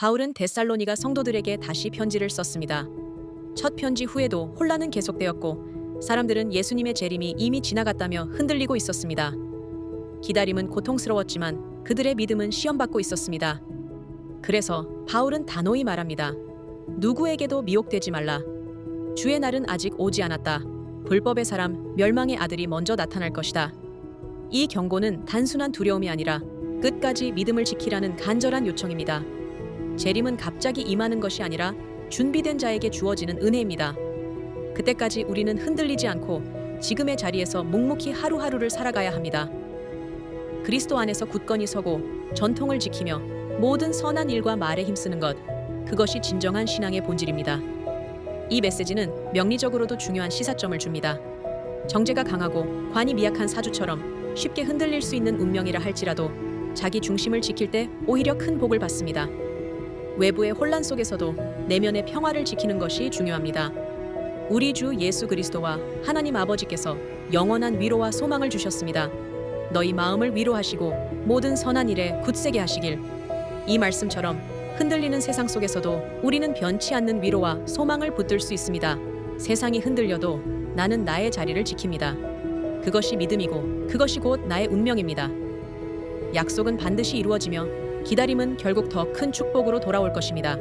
바울은 데살로니가 성도들에게 다시 편지를 썼습니다. 첫 편지 후에도 혼란은 계속되었고 사람들은 예수님의 재림이 이미 지나갔다며 흔들리고 있었습니다. 기다림은 고통스러웠지만 그들의 믿음은 시험받고 있었습니다. 그래서 바울은 단호히 말합니다. 누구에게도 미혹되지 말라. 주의 날은 아직 오지 않았다. 불법의 사람, 멸망의 아들이 먼저 나타날 것이다. 이 경고는 단순한 두려움이 아니라 끝까지 믿음을 지키라는 간절한 요청입니다. 재림은 갑자기 임하는 것이 아니라 준비된 자에게 주어지는 은혜입니다. 그때까지 우리는 흔들리지 않고 지금의 자리에서 묵묵히 하루하루를 살아가야 합니다. 그리스도 안에서 굳건히 서고 전통을 지키며 모든 선한 일과 말에 힘쓰는 것, 그것이 진정한 신앙의 본질입니다. 이 메시지는 명리적으로도 중요한 시사점을 줍니다. 정제가 강하고 관이 미약한 사주처럼 쉽게 흔들릴 수 있는 운명이라 할지라도 자기 중심을 지킬 때 오히려 큰 복을 받습니다. 외부의 혼란 속에서도 내면의 평화를 지키는 것이 중요합니다. 우리 주 예수 그리스도와 하나님 아버지께서 영원한 위로와 소망을 주셨습니다. 너희 마음을 위로하시고 모든 선한 일에 굳세게 하시길. 이 말씀처럼 흔들리는 세상 속에서도 우리는 변치 않는 위로와 소망을 붙들 수 있습니다. 세상이 흔들려도 나는 나의 자리를 지킵니다. 그것이 믿음이고 그것이 곧 나의 운명입니다. 약속은 반드시 이루어지며 기다림은 결국 더 큰 축복으로 돌아올 것입니다.